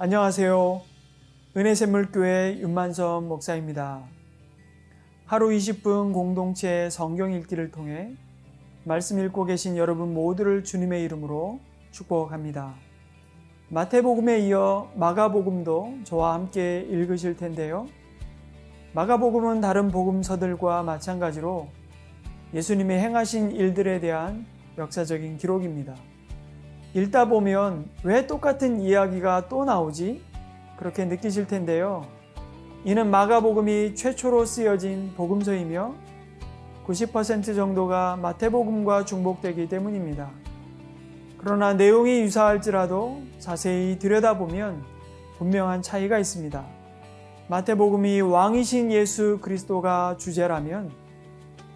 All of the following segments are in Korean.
안녕하세요. 은혜샘물교회 윤만선 목사입니다. 하루 20분 공동체 성경 읽기를 통해 말씀 읽고 계신 여러분 모두를 주님의 이름으로 축복합니다. 마태복음에 이어 마가복음도 저와 함께 읽으실 텐데요. 마가복음은 다른 복음서들과 마찬가지로 예수님이 행하신 일들에 대한 역사적인 기록입니다. 읽다 보면 왜 똑같은 이야기가 또 나오지? 그렇게 느끼실 텐데요. 이는 마가복음이 최초로 쓰여진 복음서이며 90% 정도가 마태복음과 중복되기 때문입니다. 그러나 내용이 유사할지라도 자세히 들여다보면 분명한 차이가 있습니다. 마태복음이 왕이신 예수 그리스도가 주제라면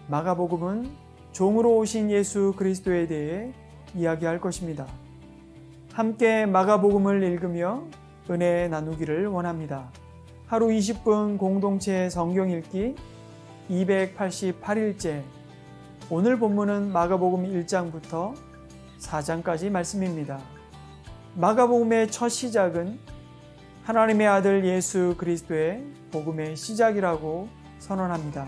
마가복음은 종으로 오신 예수 그리스도에 대해 이야기할 것입니다. 함께 마가복음을 읽으며 은혜 나누기를 원합니다. 하루 20분 공동체 성경 읽기 288일째 오늘 본문은 마가복음 1장부터 4장까지 말씀입니다. 마가복음의 첫 시작은 하나님의 아들 예수 그리스도의 복음의 시작이라고 선언합니다.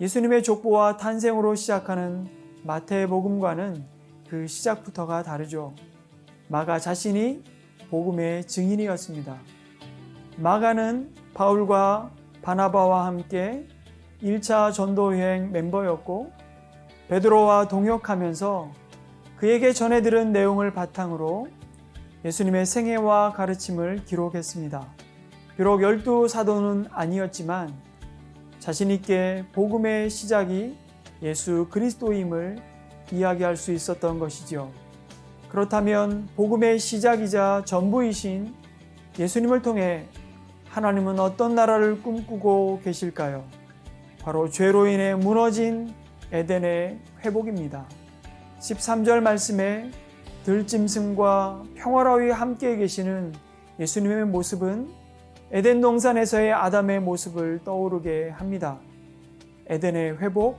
예수님의 족보와 탄생으로 시작하는 마태복음과는 그 시작부터가 다르죠. 마가 자신이 복음의 증인이었습니다. 마가는 바울과 바나바와 함께 1차 전도 여행 멤버였고 베드로와 동역하면서 그에게 전해 들은 내용을 바탕으로 예수님의 생애와 가르침을 기록했습니다. 비록 열두 사도는 아니었지만 자신 있게 복음의 시작이 예수 그리스도임을 이야기할 수 있었던 것이죠. 그렇다면 복음의 시작이자 전부이신 예수님을 통해 하나님은 어떤 나라를 꿈꾸고 계실까요? 바로 죄로 인해 무너진 에덴의 회복입니다. 13절 말씀에 들짐승과 평화로이 함께 계시는 예수님의 모습은 에덴 동산에서의 아담의 모습을 떠오르게 합니다. 에덴의 회복,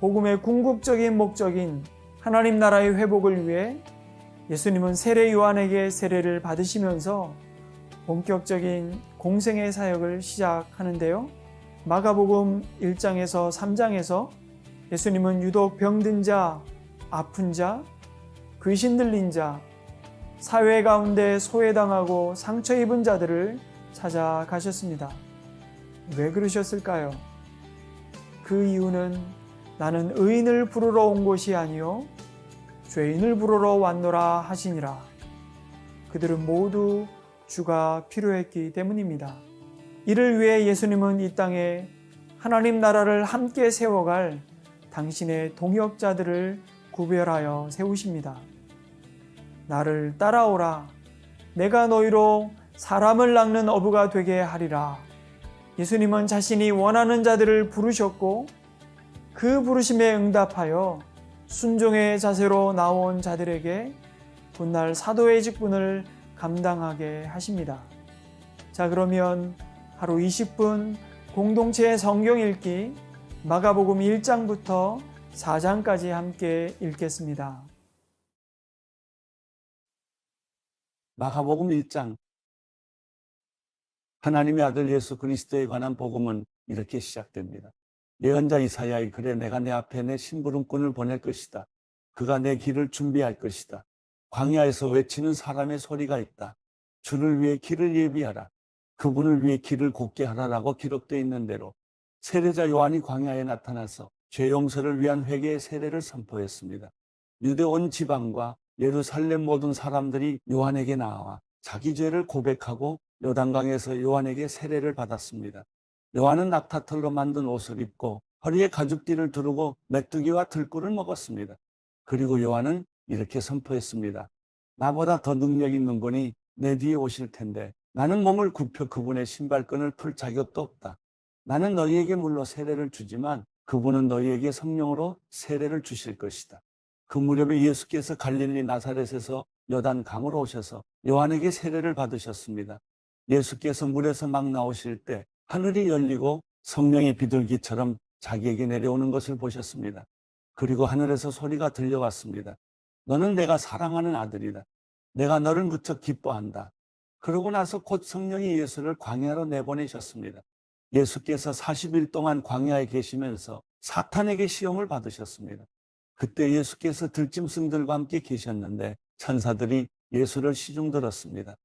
복음의 궁극적인 목적인 하나님 나라의 회복을 위해 예수님은 세례 요한에게 세례를 받으시면서 본격적인 공생의 사역을 시작하는데요. 마가복음 1장에서 3장에서 예수님은 유독 병든 자, 아픈 자, 귀신 들린 자, 사회 가운데 소외당하고 상처 입은 자들을 찾아가셨습니다. 왜 그러셨을까요? 그 이유는 나는 의인을 부르러 온 것이 아니요 죄인을 부르러 왔노라 하시니라. 그들은 모두 주가 필요했기 때문입니다. 이를 위해 예수님은 이 땅에 하나님 나라를 함께 세워갈 당신의 동역자들을 구별하여 세우십니다. 나를 따라오라. 내가 너희로 사람을 낚는 어부가 되게 하리라. 예수님은 자신이 원하는 자들을 부르셨고 그 부르심에 응답하여 순종의 자세로 나온 자들에게 훗날 사도의 직분을 감당하게 하십니다. 자, 그러면 하루 20분 공동체 성경 읽기 마가복음 1장부터 4장까지 함께 읽겠습니다. 마가복음 1장 하나님의 아들 예수 그리스도에 관한 복음은 이렇게 시작됩니다. 예언자 이사야의 글에 내가 내 앞에 내 심부름꾼을 보낼 것이다. 그가 내 길을 준비할 것이다. 광야에서 외치는 사람의 소리가 있다. 주를 위해 길을 예비하라. 그분을 위해 길을 곱게 하라라고 기록되어 있는 대로 세례자 요한이 광야에 나타나서 죄 용서를 위한 회개의 세례를 선포했습니다. 유대 온 지방과 예루살렘 모든 사람들이 요한에게 나와 자기 죄를 고백하고 요단강에서 요한에게 세례를 받았습니다. 요한은 낙타털로 만든 옷을 입고 허리에 가죽띠를 두르고 메뚜기와 들꿀을 먹었습니다. 그리고 요한은 이렇게 선포했습니다. 나보다 더 능력 있는 분이 내 뒤에 오실 텐데 나는 몸을 굽혀 그분의 신발끈을 풀 자격도 없다. 나는 너희에게 물로 세례를 주지만 그분은 너희에게 성령으로 세례를 주실 것이다. 그 무렵에 예수께서 갈릴리 나사렛에서 여단 강으로 오셔서 요한에게 세례를 받으셨습니다. 예수께서 물에서 막 나오실 때 하늘이 열리고 성령의 비둘기처럼 자기에게 내려오는 것을 보셨습니다. 그리고 하늘에서 소리가 들려왔습니다. 너는 내가 사랑하는 아들이다. 내가 너를 무척 기뻐한다. 그러고 나서 곧 성령이 예수를 광야로 내보내셨습니다. 예수께서 40일 동안 광야에 계시면서 사탄에게 시험을 받으셨습니다. 그때 예수께서 들짐승들과 함께 계셨는데 천사들이 예수를 시중 들었습니다.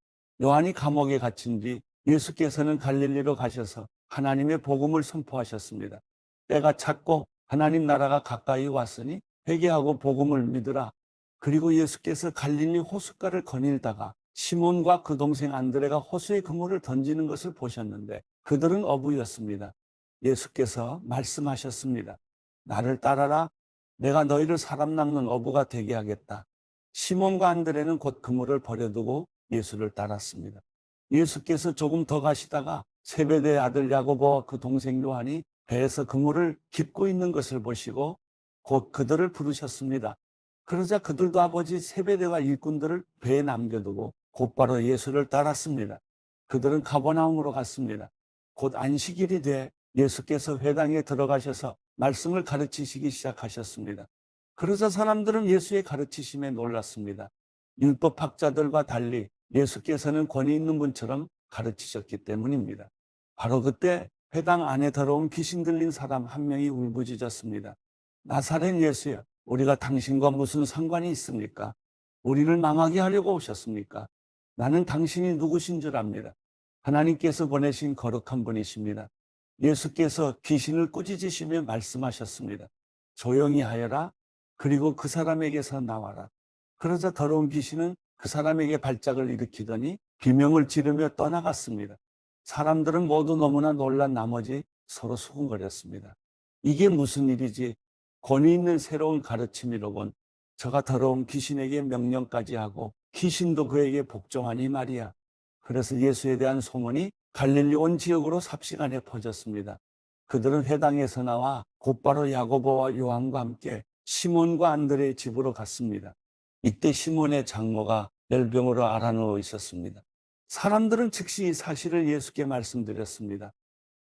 요한이 감옥에 갇힌 뒤 예수께서는 갈릴리로 가셔서 하나님의 복음을 선포하셨습니다. 때가 찼고 하나님 나라가 가까이 왔으니 회개하고 복음을 믿으라. 그리고 예수께서 갈릴리 호숫가를 거닐다가 시몬과 그 동생 안드레가 호수에 그물을 던지는 것을 보셨는데 그들은 어부였습니다. 예수께서 말씀하셨습니다. 나를 따라라. 내가 너희를 사람 낚는 어부가 되게 하겠다. 시몬과 안드레는 곧 그물을 버려두고 예수를 따랐습니다. 예수께서 조금 더 가시다가 세베대의 아들 야고보와 그 동생 요한이 배에서 그물을 깁고 있는 것을 보시고 곧 그들을 부르셨습니다. 그러자 그들도 아버지 세베대와 일꾼들을 배에 남겨두고 곧바로 예수를 따랐습니다. 그들은 가버나움으로 갔습니다. 곧 안식일이 돼 예수께서 회당에 들어가셔서 말씀을 가르치시기 시작하셨습니다. 그러자 사람들은 예수의 가르치심에 놀랐습니다. 율법학자들과 달리 예수께서는 권위 있는 분처럼 가르치셨기 때문입니다. 바로 그때 회당 안에 들어온 귀신 들린 사람 한 명이 울부짖었습니다. 나사렛 예수여, 우리가 당신과 무슨 상관이 있습니까? 우리를 망하게 하려고 오셨습니까? 나는 당신이 누구신 줄 압니다. 하나님께서 보내신 거룩한 분이십니다. 예수께서 귀신을 꾸짖으시며 말씀하셨습니다. 조용히 하여라. 그리고 그 사람에게서 나와라. 그러자 더러운 귀신은 그 사람에게 발작을 일으키더니 비명을 지르며 떠나갔습니다. 사람들은 모두 너무나 놀란 나머지 서로 수군거렸습니다. 이게 무슨 일이지? 권위 있는 새로운 가르침이로군. 저가 더러운 귀신에게 명령까지 하고 귀신도 그에게 복종하니 말이야. 그래서 예수에 대한 소문이 갈릴리 온 지역으로 삽시간에 퍼졌습니다. 그들은 회당에서 나와 곧바로 야고보와 요한과 함께 시몬과 안드레의 집으로 갔습니다. 이때 시몬의 장모가 열병으로 알아누워 있었습니다. 사람들은 즉시 이 사실을 예수께 말씀드렸습니다.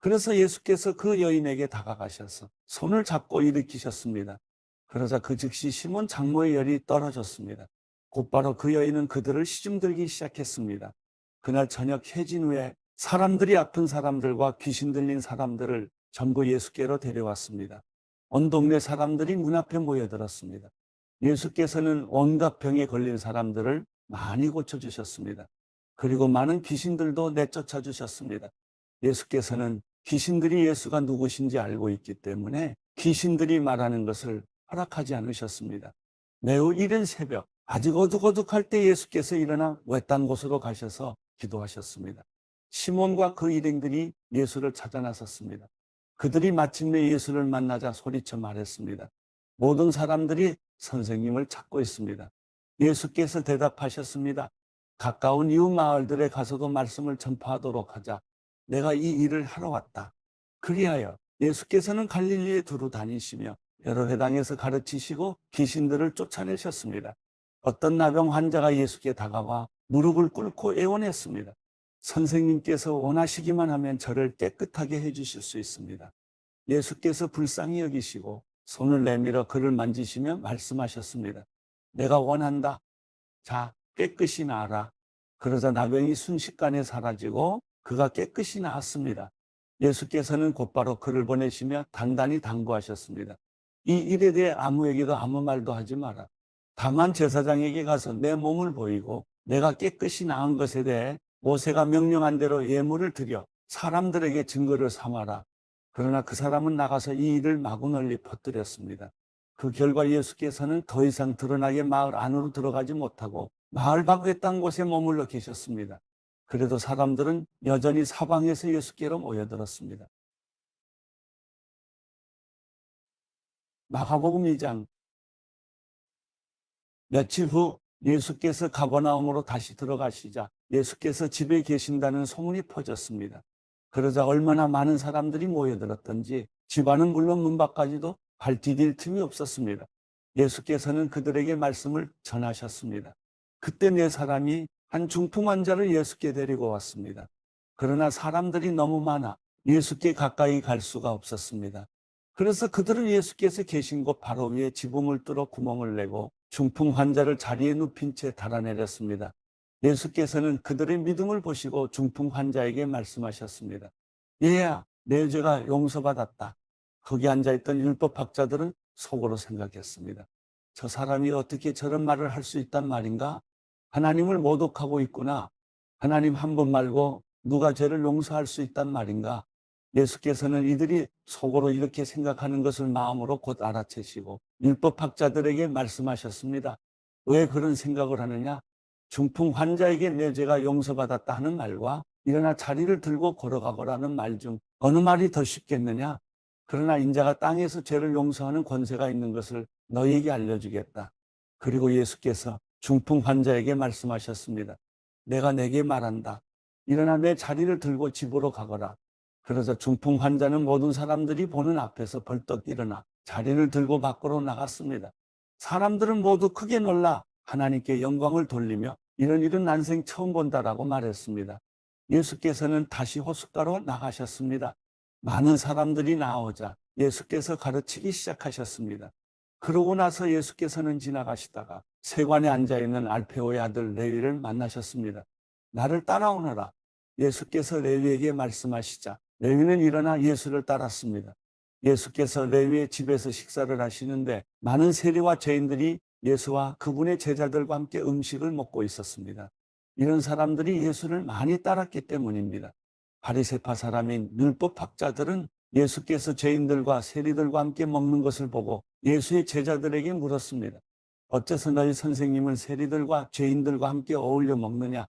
그래서 예수께서 그 여인에게 다가가셔서 손을 잡고 일으키셨습니다. 그러자 그 즉시 시몬 장모의 열이 떨어졌습니다. 곧바로 그 여인은 그들을 시중들기 시작했습니다. 그날 저녁 해진 후에 사람들이 아픈 사람들과 귀신 들린 사람들을 전부 예수께로 데려왔습니다. 온 동네 사람들이 문 앞에 모여들었습니다. 예수께서는 온갖 병에 걸린 사람들을 많이 고쳐주셨습니다. 그리고 많은 귀신들도 내쫓아 주셨습니다. 예수께서는 귀신들이 예수가 누구신지 알고 있기 때문에 귀신들이 말하는 것을 허락하지 않으셨습니다. 매우 이른 새벽, 아직 어둑어둑할 때 예수께서 일어나 외딴 곳으로 가셔서 기도하셨습니다. 시몬과 그 일행들이 예수를 찾아 나섰습니다. 그들이 마침내 예수를 만나자 소리쳐 말했습니다. 모든 사람들이 선생님을 찾고 있습니다. 예수께서 대답하셨습니다. 가까운 이웃 마을들에 가서도 말씀을 전파하도록 하자. 내가 이 일을 하러 왔다. 그리하여 예수께서는 갈릴리에 두루 다니시며 여러 회당에서 가르치시고 귀신들을 쫓아내셨습니다. 어떤 나병 환자가 예수께 다가와 무릎을 꿇고 애원했습니다. 선생님께서 원하시기만 하면 저를 깨끗하게 해주실 수 있습니다. 예수께서 불쌍히 여기시고 손을 내밀어 그를 만지시며 말씀하셨습니다. 내가 원한다. 자, 깨끗이 나아라. 그러자 나병이 순식간에 사라지고 그가 깨끗이 나았습니다. 예수께서는 곧바로 그를 보내시며 단단히 당부하셨습니다. 이 일에 대해 아무에게도 아무 말도 하지 마라. 다만 제사장에게 가서 내 몸을 보이고 내가 깨끗이 나은 것에 대해 모세가 명령한 대로 예물을 드려 사람들에게 증거를 삼아라. 그러나 그 사람은 나가서 이 일을 마구 널리 퍼뜨렸습니다. 그 결과 예수께서는 더 이상 드러나게 마을 안으로 들어가지 못하고 마을 밖 외딴 곳에 머물러 계셨습니다. 그래도 사람들은 여전히 사방에서 예수께로 모여들었습니다. 마가복음 2장 며칠 후 예수께서 가버나움으로 다시 들어가시자 예수께서 집에 계신다는 소문이 퍼졌습니다. 그러자 얼마나 많은 사람들이 모여들었던지 집안은 물론 문 밖까지도 발 디딜 틈이 없었습니다. 예수께서는 그들에게 말씀을 전하셨습니다. 그때 네 사람이 한 중풍 환자를 예수께 데리고 왔습니다. 그러나 사람들이 너무 많아 예수께 가까이 갈 수가 없었습니다. 그래서 그들은 예수께서 계신 곳 바로 위에 지붕을 뚫어 구멍을 내고 중풍 환자를 자리에 눕힌 채 달아내렸습니다. 예수께서는 그들의 믿음을 보시고 중풍 환자에게 말씀하셨습니다. 얘야, 내 죄가 용서받았다. 거기 앉아있던 율법학자들은 속으로 생각했습니다. 저 사람이 어떻게 저런 말을 할 수 있단 말인가? 하나님을 모독하고 있구나. 하나님 한 번 말고 누가 죄를 용서할 수 있단 말인가? 예수께서는 이들이 속으로 이렇게 생각하는 것을 마음으로 곧 알아채시고 율법학자들에게 말씀하셨습니다. 왜 그런 생각을 하느냐? 중풍 환자에게 내 죄가 용서받았다 하는 말과 일어나 자리를 들고 걸어가거라는 말 중 어느 말이 더 쉽겠느냐? 그러나 인자가 땅에서 죄를 용서하는 권세가 있는 것을 너희에게 알려주겠다. 그리고 예수께서 중풍 환자에게 말씀하셨습니다. 내가 내게 말한다. 일어나 내 자리를 들고 집으로 가거라. 그래서 중풍 환자는 모든 사람들이 보는 앞에서 벌떡 일어나 자리를 들고 밖으로 나갔습니다. 사람들은 모두 크게 놀라 하나님께 영광을 돌리며 이런 일은 난생 처음 본다라고 말했습니다. 예수께서는 다시 호숫가로 나가셨습니다. 많은 사람들이 나오자 예수께서 가르치기 시작하셨습니다. 그러고 나서 예수께서는 지나가시다가 세관에 앉아 있는 알페오의 아들 레위를 만나셨습니다. 나를 따라오너라. 예수께서 레위에게 말씀하시자 레위는 일어나 예수를 따랐습니다. 예수께서 레위의 집에서 식사를 하시는데 많은 세리와 죄인들이 예수와 그분의 제자들과 함께 음식을 먹고 있었습니다. 이런 사람들이 예수를 많이 따랐기 때문입니다. 바리세파 사람인 율법학자들은 예수께서 죄인들과 세리들과 함께 먹는 것을 보고 예수의 제자들에게 물었습니다. 어째서 너희 선생님은 세리들과 죄인들과 함께 어울려 먹느냐?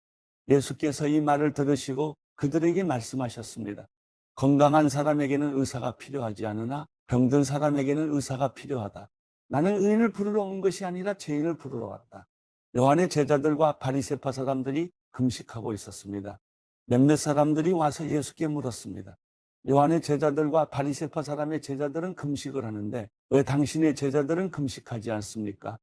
예수께서 이 말을 들으시고 그들에게 말씀하셨습니다. 건강한 사람에게는 의사가 필요하지 않으나 병든 사람에게는 의사가 필요하다. 나는 의인을 부르러 온 것이 아니라 죄인을 부르러 왔다. 요한의 제자들과 바리세파 사람들이 금식하고 있었습니다. 몇몇 사람들이 와서 예수께 물었습니다. 요한의 제자들과 바리세파 사람의 제자들은 금식을 하는데 왜 당신의 제자들은 금식하지 않습니까?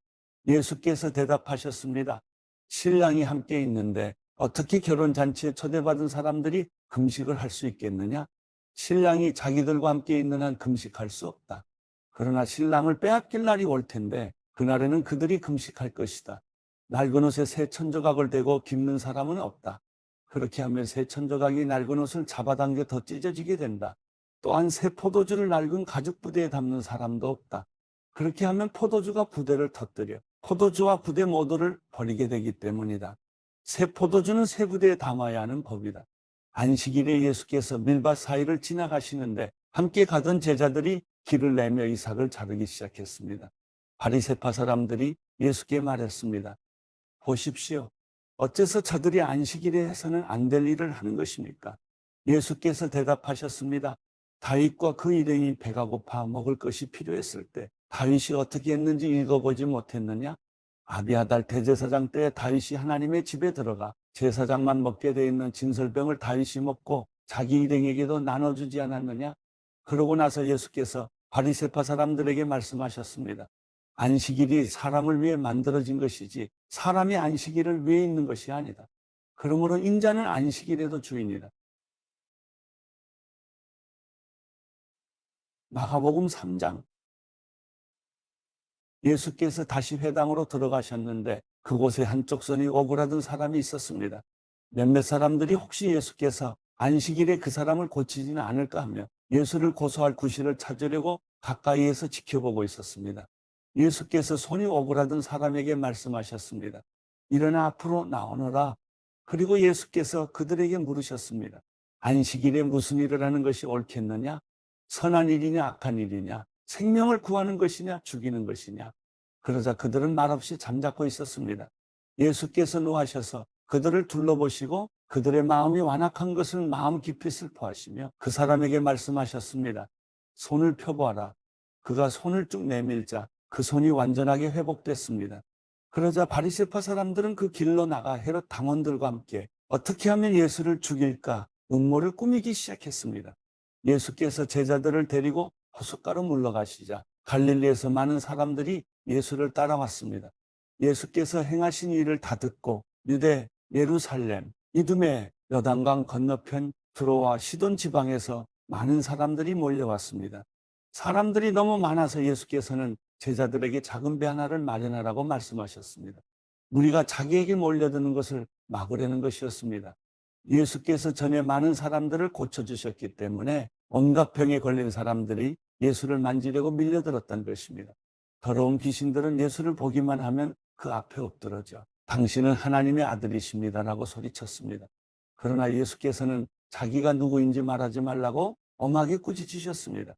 예수께서 대답하셨습니다. 신랑이 함께 있는데 어떻게 결혼 잔치에 초대받은 사람들이 금식을 할 수 있겠느냐? 신랑이 자기들과 함께 있는 한 금식할 수 없다. 그러나 신랑을 빼앗길 날이 올 텐데 그날에는 그들이 금식할 것이다. 낡은 옷에 새 천조각을 대고 깁는 사람은 없다. 그렇게 하면 새 천조각이 낡은 옷을 잡아당겨 더 찢어지게 된다. 또한 새 포도주를 낡은 가죽 부대에 담는 사람도 없다. 그렇게 하면 포도주가 부대를 터뜨려 포도주와 부대 모두를 버리게 되기 때문이다. 새 포도주는 새 부대에 담아야 하는 법이다. 안식일에 예수께서 밀밭 사이를 지나가시는데 함께 가던 제자들이 길을 내며 이삭을 자르기 시작했습니다. 바리세파 사람들이 예수께 말했습니다. 보십시오. 어째서 저들이 안식일에 해서는 안 될 일을 하는 것입니까? 예수께서 대답하셨습니다. 다윗과 그 일행이 배가 고파 먹을 것이 필요했을 때 다윗이 어떻게 했는지 읽어보지 못했느냐? 아비아달 대제사장 때 다윗이 하나님의 집에 들어가 제사장만 먹게 돼 있는 진설병을 다윗이 먹고 자기 일행에게도 나눠주지 않았느냐? 그러고 나서 예수께서 바리세파 사람들에게 말씀하셨습니다. 안식일이 사람을 위해 만들어진 것이지 사람이 안식일을 위해 있는 것이 아니다. 그러므로 인자는 안식일에도 주인이다. 마가복음 3장 예수께서 다시 회당으로 들어가셨는데 그곳에 한쪽 손이 오그라든 사람이 있었습니다. 몇몇 사람들이 혹시 예수께서 안식일에 그 사람을 고치지는 않을까 하며 예수를 고소할 구실을 찾으려고 가까이에서 지켜보고 있었습니다. 예수께서 손이 오그라든 사람에게 말씀하셨습니다. 일어나 앞으로 나오너라. 그리고 예수께서 그들에게 물으셨습니다. 안식일에 무슨 일을 하는 것이 옳겠느냐? 선한 일이냐 악한 일이냐? 생명을 구하는 것이냐 죽이는 것이냐? 그러자 그들은 말없이 잠자코 있었습니다. 예수께서 노하셔서 그들을 둘러보시고 그들의 마음이 완악한 것을 마음 깊이 슬퍼하시며 그 사람에게 말씀하셨습니다. 손을 펴보아라. 그가 손을 쭉 내밀자 그 손이 완전하게 회복됐습니다. 그러자 바리세파 사람들은 그 길로 나가 헤롯 당원들과 함께 어떻게 하면 예수를 죽일까 음모를 꾸미기 시작했습니다. 예수께서 제자들을 데리고 호숫가로 물러가시자 갈릴리에서 많은 사람들이 예수를 따라왔습니다. 예수께서 행하신 일을 다 듣고 유대, 예루살렘, 이듬해 여단강 건너편 드로와 시돈 지방에서 많은 사람들이 몰려왔습니다. 사람들이 너무 많아서 예수께서는 제자들에게 작은 배 하나를 마련하라고 말씀하셨습니다. 무리가 자기에게 몰려드는 것을 막으려는 것이었습니다. 예수께서 전에 많은 사람들을 고쳐주셨기 때문에 온갖 병에 걸린 사람들이 예수를 만지려고 밀려들었던 것입니다. 더러운 귀신들은 예수를 보기만 하면 그 앞에 엎드러져 당신은 하나님의 아들이십니다라고 소리쳤습니다. 그러나 예수께서는 자기가 누구인지 말하지 말라고 엄하게 꾸짖으셨습니다.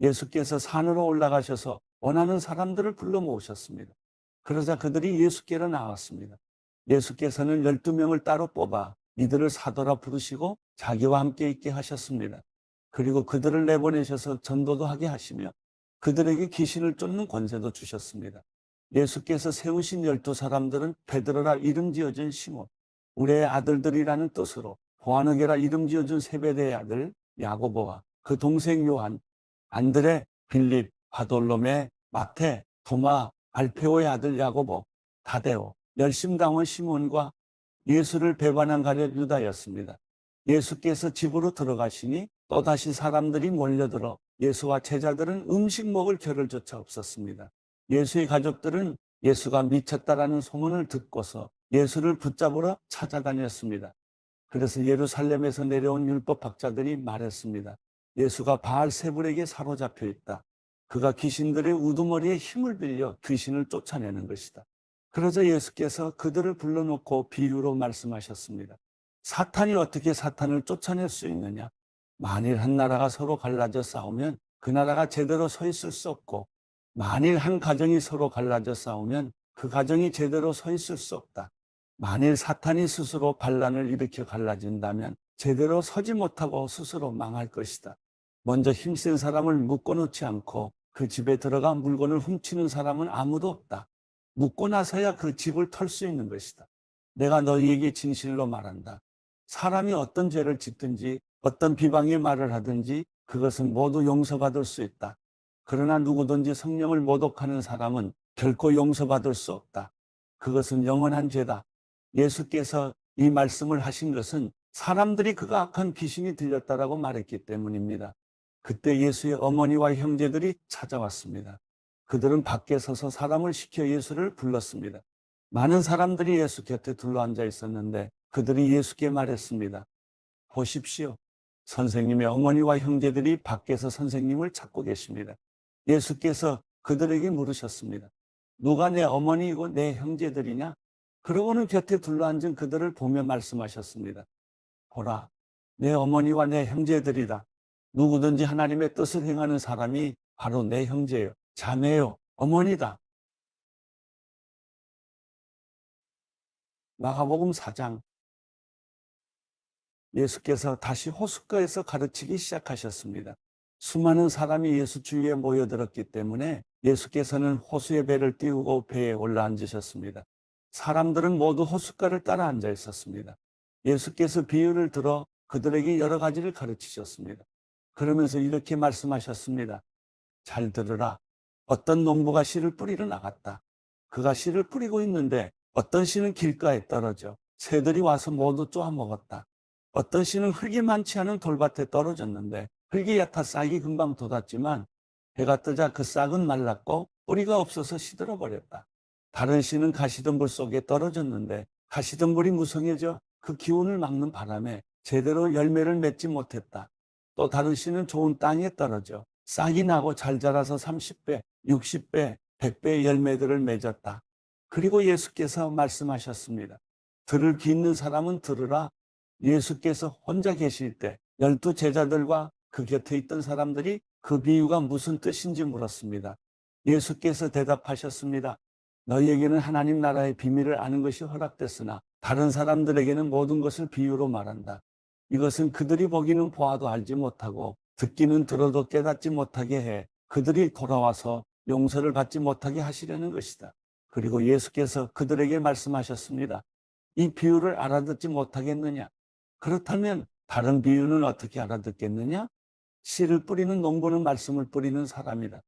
예수께서 산으로 올라가셔서 원하는 사람들을 불러 모으셨습니다. 그러자 그들이 예수께로 나왔습니다. 예수께서는 12명을 따로 뽑아 이들을 사도라 부르시고 자기와 함께 있게 하셨습니다. 그리고 그들을 내보내셔서 전도도 하게 하시며 그들에게 귀신을 쫓는 권세도 주셨습니다. 예수께서 세우신 열두 사람들은 베드로라 이름 지어준 시몬, 우리의 아들들이라는 뜻으로 보아너게라 이름 지어준 세베대의 아들 야고보와 그 동생 요한, 안드레, 빌립, 바돌로메, 마테, 도마, 알페오의 아들 야고보, 다데오, 열심당원 시몬과 예수를 배반한 가련 유다였습니다. 예수께서 집으로 들어가시니 또다시 사람들이 몰려들어 예수와 제자들은 음식 먹을 겨를 조차 없었습니다. 예수의 가족들은 예수가 미쳤다라는 소문을 듣고서 예수를 붙잡으러 찾아다녔습니다. 그래서 예루살렘에서 내려온 율법 학자들이 말했습니다. 예수가 바알 세불에게 사로잡혀 있다. 그가 귀신들의 우두머리에 힘을 빌려 귀신을 쫓아내는 것이다. 그러자 예수께서 그들을 불러놓고 비유로 말씀하셨습니다. 사탄이 어떻게 사탄을 쫓아낼 수 있느냐? 만일 한 나라가 서로 갈라져 싸우면 그 나라가 제대로 서 있을 수 없고 만일 한 가정이 서로 갈라져 싸우면 그 가정이 제대로 서 있을 수 없다. 만일 사탄이 스스로 반란을 일으켜 갈라진다면 제대로 서지 못하고 스스로 망할 것이다. 먼저 힘센 사람을 묶어놓지 않고 그 집에 들어가 물건을 훔치는 사람은 아무도 없다. 묶고 나서야 그 집을 털 수 있는 것이다. 내가 너희에게 진실로 말한다. 사람이 어떤 죄를 짓든지 어떤 비방의 말을 하든지 그것은 모두 용서받을 수 있다. 그러나 누구든지 성령을 모독하는 사람은 결코 용서받을 수 없다. 그것은 영원한 죄다. 예수께서 이 말씀을 하신 것은 사람들이 그가 악한 귀신이 들렸다라고 말했기 때문입니다. 그때 예수의 어머니와 형제들이 찾아왔습니다. 그들은 밖에 서서 사람을 시켜 예수를 불렀습니다. 많은 사람들이 예수 곁에 둘러앉아 있었는데 그들이 예수께 말했습니다. 보십시오. 선생님의 어머니와 형제들이 밖에서 선생님을 찾고 계십니다. 예수께서 그들에게 물으셨습니다. 누가 내 어머니이고 내 형제들이냐? 그러고는 곁에 둘러앉은 그들을 보며 말씀하셨습니다. 보라, 내 어머니와 내 형제들이다. 누구든지 하나님의 뜻을 행하는 사람이 바로 내 형제요, 자매요, 어머니다. 마가복음 4장 예수께서 다시 호숫가에서 가르치기 시작하셨습니다. 수많은 사람이 예수 주위에 모여들었기 때문에 예수께서는 호수의 배를 띄우고 배에 올라앉으셨습니다. 사람들은 모두 호숫가를 따라 앉아 있었습니다. 예수께서 비유를 들어 그들에게 여러 가지를 가르치셨습니다. 그러면서 이렇게 말씀하셨습니다. 잘 들으라. 어떤 농부가 씨를 뿌리러 나갔다. 그가 씨를 뿌리고 있는데 어떤 씨는 길가에 떨어져 새들이 와서 모두 쪼아 먹었다. 어떤 씨는 흙이 많지 않은 돌밭에 떨어졌는데 흙이 얕아 싹이 금방 돋았지만 해가 뜨자 그 싹은 말랐고 뿌리가 없어서 시들어 버렸다. 다른 씨는 가시덤불 속에 떨어졌는데 가시덤불이 무성해져 그 기운을 막는 바람에 제대로 열매를 맺지 못했다. 또 다른 씨는 좋은 땅에 떨어져 싹이 나고 잘 자라서 30배, 60배, 100배의 열매들을 맺었다. 그리고 예수께서 말씀하셨습니다. 들을 귀 있는 사람은 들으라. 예수께서 혼자 계실 때 열두 제자들과 그 곁에 있던 사람들이 그 비유가 무슨 뜻인지 물었습니다. 예수께서 대답하셨습니다. 너희에게는 하나님 나라의 비밀을 아는 것이 허락됐으나 다른 사람들에게는 모든 것을 비유로 말한다. 이것은 그들이 보기는 보아도 알지 못하고 듣기는 들어도 깨닫지 못하게 해 그들이 돌아와서 용서를 받지 못하게 하시려는 것이다. 그리고 예수께서 그들에게 말씀하셨습니다. 이 비유를 알아듣지 못하겠느냐? 그렇다면 다른 비유는 어떻게 알아듣겠느냐? 씨를 뿌리는 농부는 말씀을 뿌리는 사람이다.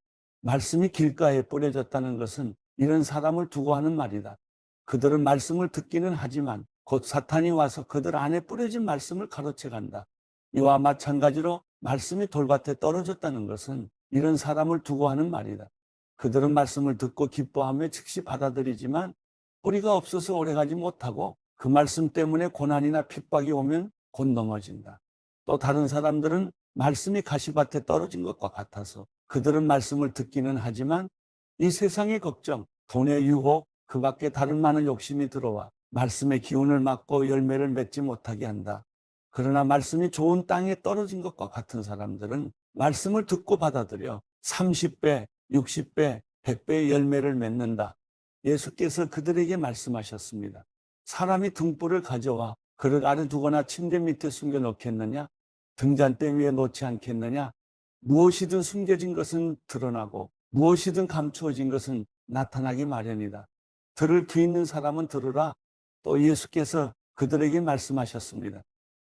말씀이 길가에 뿌려졌다는 것은 이런 사람을 두고 하는 말이다. 그들은 말씀을 듣기는 하지만 곧 사탄이 와서 그들 안에 뿌려진 말씀을 가로채 간다. 이와 마찬가지로 말씀이 돌밭에 떨어졌다는 것은 이런 사람을 두고 하는 말이다. 그들은 말씀을 듣고 기뻐하며 즉시 받아들이지만 뿌리가 없어서 오래가지 못하고 그 말씀 때문에 고난이나 핍박이 오면 곧 넘어진다. 또 다른 사람들은 말씀이 가시밭에 떨어진 것과 같아서 그들은 말씀을 듣기는 하지만 이 세상의 걱정, 돈의 유혹, 그 밖에 다른 많은 욕심이 들어와 말씀의 기운을 막고 열매를 맺지 못하게 한다. 그러나 말씀이 좋은 땅에 떨어진 것과 같은 사람들은 말씀을 듣고 받아들여 30배, 60배, 100배의 열매를 맺는다. 예수께서 그들에게 말씀하셨습니다. 사람이 등불을 가져와 그릇 아래 두거나 침대 밑에 숨겨 놓겠느냐? 등잔대 위에 놓지 않겠느냐? 무엇이든 숨겨진 것은 드러나고 무엇이든 감추어진 것은 나타나기 마련이다. 들을 귀 있는 사람은 들으라. 또 예수께서 그들에게 말씀하셨습니다.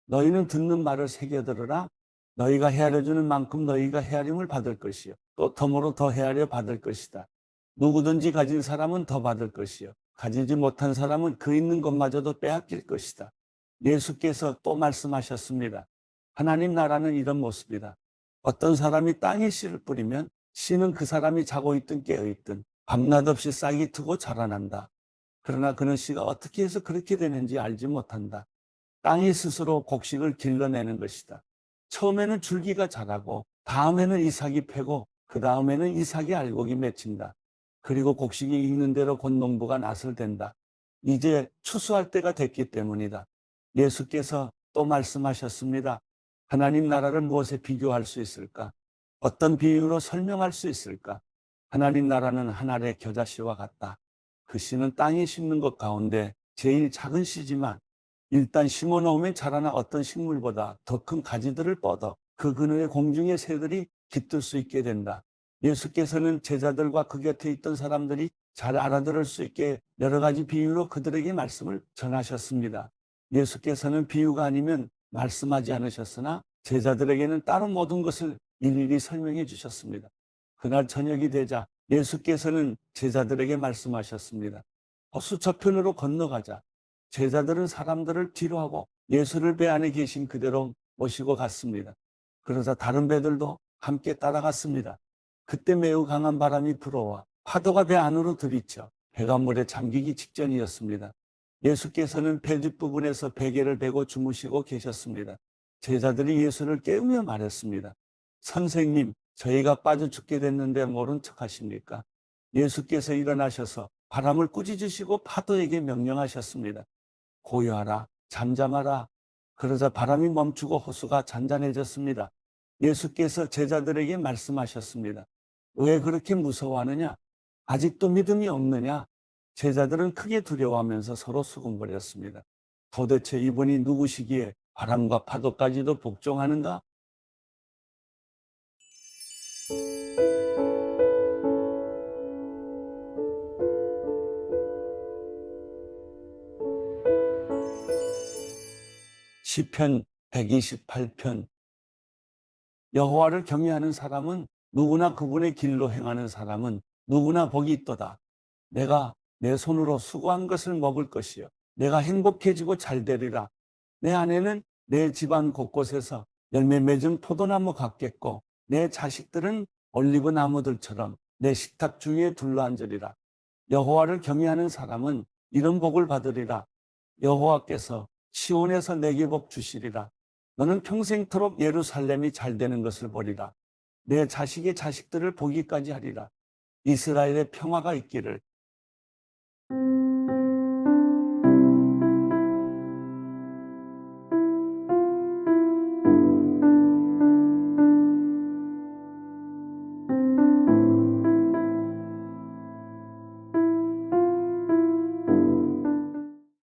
너희는 듣는 말을 새겨 들으라. 너희가 헤아려 주는 만큼 너희가 헤아림을 받을 것이요. 또 덤으로 더 헤아려 받을 것이다. 누구든지 가진 사람은 더 받을 것이요. 가지지 못한 사람은 그 있는 것마저도 빼앗길 것이다. 예수께서 또 말씀하셨습니다. 하나님 나라는 이런 모습이다. 어떤 사람이 땅에 씨를 뿌리면 씨는 그 사람이 자고 있든 깨어 있든 밤낮 없이 싹이 트고 자라난다. 그러나 그는 씨가 어떻게 해서 그렇게 되는지 알지 못한다. 땅이 스스로 곡식을 길러내는 것이다. 처음에는 줄기가 자라고 다음에는 이삭이 패고 그 다음에는 이삭이 알곡이 맺힌다. 그리고 곡식이 익는 대로 곧 농부가 낫을 댄다. 이제 추수할 때가 됐기 때문이다. 예수께서 또 말씀하셨습니다. 하나님 나라를 무엇에 비교할 수 있을까? 어떤 비유로 설명할 수 있을까? 하나님 나라는 한 알의 겨자씨와 같다. 그 씨는 땅에 심는 것 가운데 제일 작은 씨지만 일단 심어 놓으면 자라나 어떤 식물보다 더 큰 가지들을 뻗어 그 그늘에 공중의 새들이 깃들 수 있게 된다. 예수께서는 제자들과 그 곁에 있던 사람들이 잘 알아들을 수 있게 여러 가지 비유로 그들에게 말씀을 전하셨습니다. 예수께서는 비유가 아니면 말씀하지 않으셨으나 제자들에게는 다른 모든 것을 일일이 설명해 주셨습니다. 그날 저녁이 되자 예수께서는 제자들에게 말씀하셨습니다. 호수 저편으로 건너가자. 제자들은 사람들을 뒤로 하고 예수를 배 안에 계신 그대로 모시고 갔습니다. 그러자 다른 배들도 함께 따라갔습니다. 그때 매우 강한 바람이 불어와 파도가 배 안으로 들이쳐 배가 물에 잠기기 직전이었습니다. 예수께서는 배 뒷부분에서 베개를 베고 주무시고 계셨습니다. 제자들이 예수를 깨우며 말했습니다. 선생님, 저희가 빠져 죽게 됐는데 모른 척 하십니까? 예수께서 일어나셔서 바람을 꾸짖으시고 파도에게 명령하셨습니다. 고요하라, 잠잠하라. 그러자 바람이 멈추고 호수가 잔잔해졌습니다. 예수께서 제자들에게 말씀하셨습니다. 왜 그렇게 무서워하느냐? 아직도 믿음이 없느냐? 제자들은 크게 두려워하면서 서로 수군거렸습니다. 도대체 이분이 누구시기에 바람과 파도까지도 복종하는가? 시편 128편 여호와를 경외하는 사람은 누구나 그분의 길로 행하는 사람은 누구나 복이 있도다. 내가 내 손으로 수고한 것을 먹을 것이요. 내가 행복해지고 잘 되리라. 내 안에는 내 집안 곳곳에서 열매 맺은 포도나무 같겠고 내 자식들은 올리브 나무들처럼 내 식탁 주위에 둘러앉으리라. 여호와를 경외하는 사람은 이런 복을 받으리라. 여호와께서 시온에서 내게 복 주시리라. 너는 평생토록 예루살렘이 잘 되는 것을 보리라. 내 자식의 자식들을 보기까지 하리라. 이스라엘의 평화가 있기를